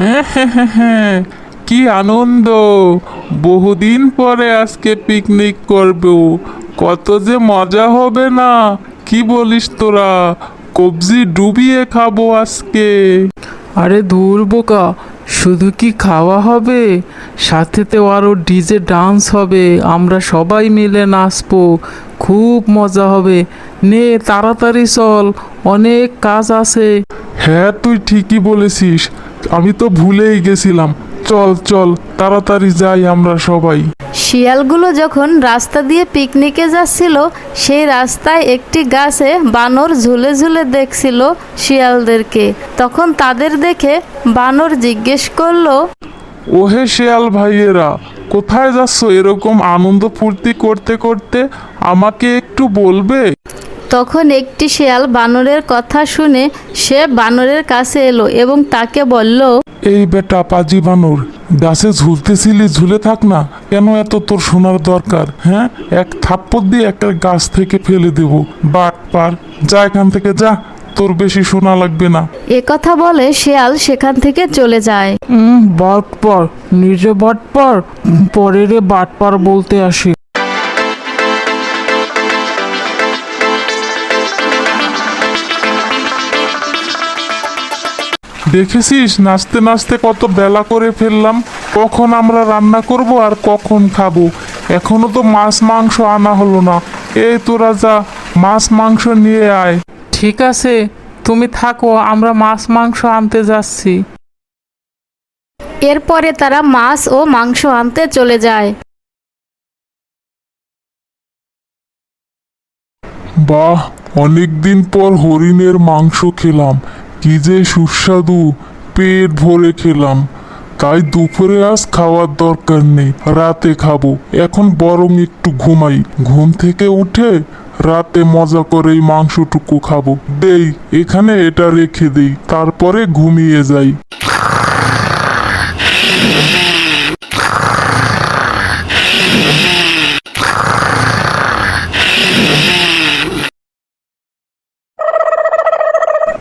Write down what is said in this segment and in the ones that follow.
কি আনন্দ। বহুদিন পরে আজকে পিকনিক করব। কত যে মজা হবে না। কি বলিস তোরা? কবজি ডুবিয়ে খাব আজকে। আরে দূর বোকা, শুধু কি খাওয়া হবে? সাথে তো আরও ডিজে ডান্স হবে। আমরা সবাই মিলে নাচবো। খুব মজা হবে। নে, তাড়াতাড়ি চল। অনেক কাজ আছে। হ্যাঁ তুই ঠিকই বলেছিস। আমি তো ভুলেই গেছিলাম। চল চল তাড়াতাড়ি যাই আমরা সবাই। শিয়ালগুলো যখন রাস্তা দিয়ে পিকনিকে যাচ্ছিল সেই রাস্তায় একটি গাছে বানর ঝুলে ঝুলে দেখছিল শিয়ালদেরকে। তখন তাদের দেখে বানর জিজ্ঞেস করল ওহে শিয়াল ভাইয়েরা কোথায় যাচ্ছ? এরকম আনন্দ ফুর্তি করতে করতে আমাকে একটু বলবে? তখন একটি শিয়াল বানরের কথা শুনে সে বানরের কাছে এলো এবং তাকে বলল এই বেটা পাজি বানর গাছে ঝুলতেছিলি ঝুলে থাক না কেন এত তোর শোনার দরকার হ্যাঁ? এক থাপ্পড় দিয়ে একটা গাছ থেকে ফেলে দেব। বাট পার যা এখান থেকে যা তোর বেশি শোনা লাগবে না। এ কথা বলে শিয়াল সেখান থেকে চলে যায়। হুম বাটপার নিজে বাট বাটপার পরেরে বাটপার বলতে আসে। দেখেছিস? নাচতে নাচতে কত বেলা করে ফেললাম। কখন আমরা রান্না করব আর কখন খাব? এখনও তো মাছ মাংস আনা হলো না। এই তোরা যা মাছ মাংস নিয়ে আয়। ঠিক আছে তুমি থাকো আমরা মাছ মাংস আনতে যাচ্ছি। এরপরে তারা মাছ ও মাংস আনতে চলে যায়। বাহ অনেকদিন পর হরিণের মাংস খেলাম। কি যে সুস্বাদু পেট ভরে খেলাম। তাই দুপুরে আজ খাওয়ার দরকার নেই, রাতে খাব। এখন বরং একটু ঘুমাই। ঘুম থেকে উঠে রাতে মজা করে এই মাংসটুকু খাব। দেই, এখানে এটা রেখে দেই, তারপরে ঘুমিয়ে যাই।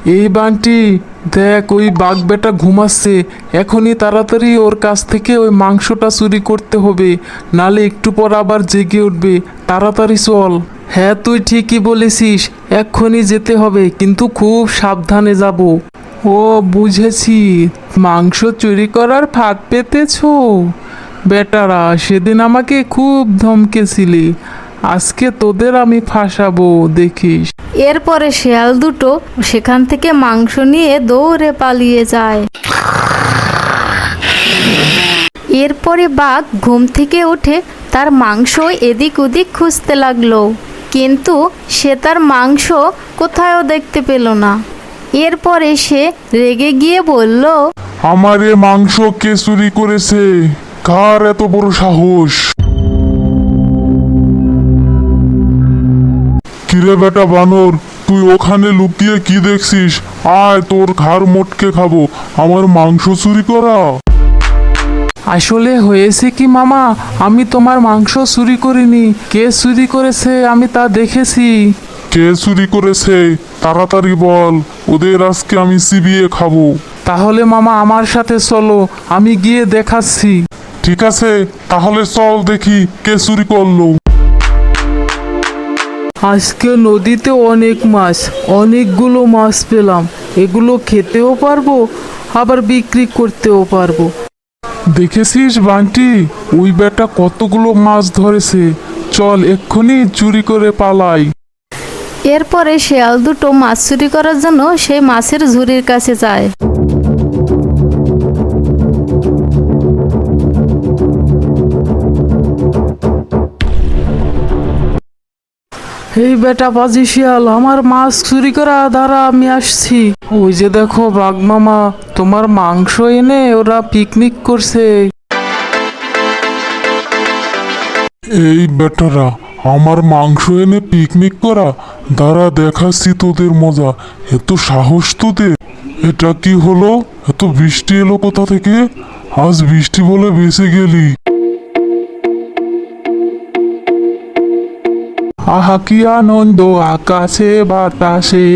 এই বান্টি, দেখ, ওই বাঘ বেটা ঘুমাচ্ছে। এখনই তাড়াতাড়ি ওর কাছ থেকে ওই মাংসটা চুরি করতে হবে, নালে একটু পর আবার জেগে উঠবে। তাড়াতাড়ি চল। হ্যাঁ তুই ঠিকই বলেছিস, এক্ষুনি যেতে হবে, কিন্তু খুব সাবধানে যাব। ও, বুঝেছি। মাংস চুরি করার ফাঁক পেতেছো? বেটারা, সেদিন আমাকে খুব ধমকেছিলি। আজকে তোদের আমি ফাঁসাবো, দেখিস। এরপরে শেয়াল দুটো সেখান থেকে মাংস নিয়ে দৌড়ে পালিয়ে যায়। এরপরে বাঘ ঘুম থেকে উঠে তার মাংস এদিক ওদিক খুঁজতে লাগল। কিন্তু সে তার মাংস কোথাও দেখতে পেল না। এরপরে সে রেগে গিয়ে বলল, আমার মাংস কে চুরি করেছে? কার এত বড় সাহস? কিরে বেটা বানর তুই ওখানে লুকিয়ে কি দেখছিস? আয় তোর ঘাড় মোটকে খাব। আমার মাংস চুরি করা। আসলে হয়েছে কি মামা? আমি তোমার মাংস চুরি করিনি। কে চুরি করেছে আমি তা দেখেছি। কে চুরি করেছে? তাড়াতাড়ি বল। ওদের আজকে আমি চিবিয়ে খাব। তাহলে মামা আমার সাথে চলো আমি গিয়ে দেখাচ্ছি। ঠিক আছে তাহলে চল দেখি কে চুরি করল। আজকে নদীতে অনেক মাছ অনেকগুলো মাছ পেলাম। এগুলো খেতেও পারব আবার বিক্রি করতেও পারব। দেখেছিস বান্টি? ওই বেটা কতগুলো মাছ ধরেছে। চল এক্ষুনি চুরি করে পালাই। এরপরে শেয়াল দুটো মাছ চুরি করার জন্য সেই মাছের ঝুড়ির কাছে যায়। এই বেটা বাজি শিয়াল আমার মাছ চুরি করা দ্বারা আমি আসছি। ওই যে দেখো বাঘ মামা, তোমার মাংস এনে ওরা পিকনিক করছে। এই বেটারা, আমার মাংস এনে পিকনিক করা দ্বারা দেখাচ্ছি তোদের মজা। এত সাহস তোদের। এটা কি হলো? এত বৃষ্টি এলো কোথা থেকে? আজ বৃষ্টি বলে বেঁচে গেলি। আহা কি আনন্দ আকাশে বাতাসে।